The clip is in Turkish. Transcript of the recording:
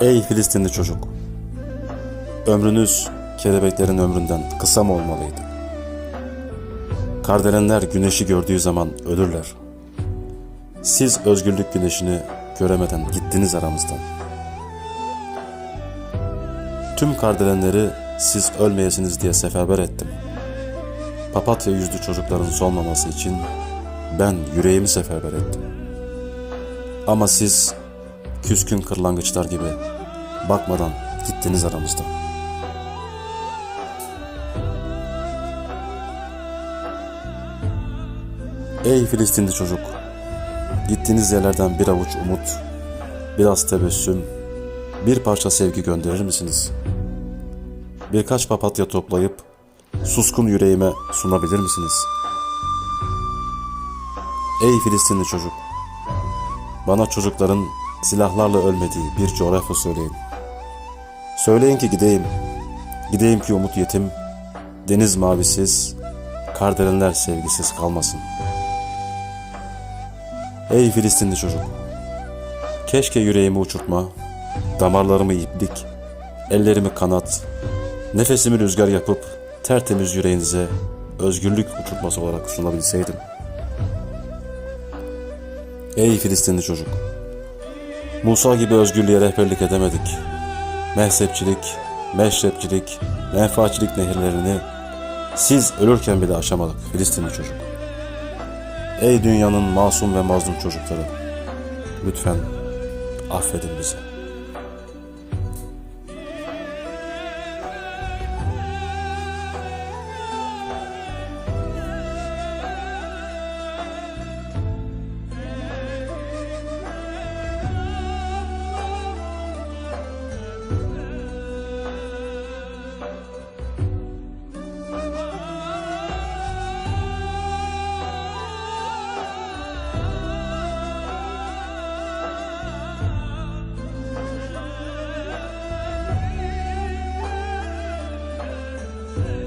Ey Filistinli çocuk! Ömrünüz kelebeklerin ömründen kısa mı olmalıydı? Kardelenler güneşi gördüğü zaman ölürler. Siz özgürlük güneşini göremeden gittiniz aramızdan. Tüm kardelenleri siz ölmeyesiniz diye seferber ettim. Papatya yüzlü çocukların solmaması için ben yüreğimi seferber ettim. Ama siz küskün kırlangıçlar gibi bakmadan gittiniz aramızdan. Ey Filistinli çocuk! Gittiğiniz yerlerden bir avuç umut, biraz tebessüm, bir parça sevgi gönderir misiniz? Birkaç papatya toplayıp suskun yüreğime sunabilir misiniz? Ey Filistinli çocuk! Bana çocukların silahlarla ölmediği bir coğrafya söyleyin. Söyleyin ki gideyim. Gideyim ki umut yetim, deniz mavisiz, kardelenler sevgisiz kalmasın. Ey Filistinli çocuk! Keşke yüreğimi uçurtma, damarlarımı iplik, ellerimi kanat, nefesimi rüzgar yapıp tertemiz yüreğinize özgürlük uçurtması olarak sunabilseydim. Ey Filistinli çocuk! Musa gibi özgürlüğe rehberlik edemedik. Mehzepçilik, meşrepçilik, menfaatçilik nehirlerini siz ölürken bile aşamadık Filistinli çocuk. Ey dünyanın masum ve mazlum çocukları! Lütfen affedin bizi. love.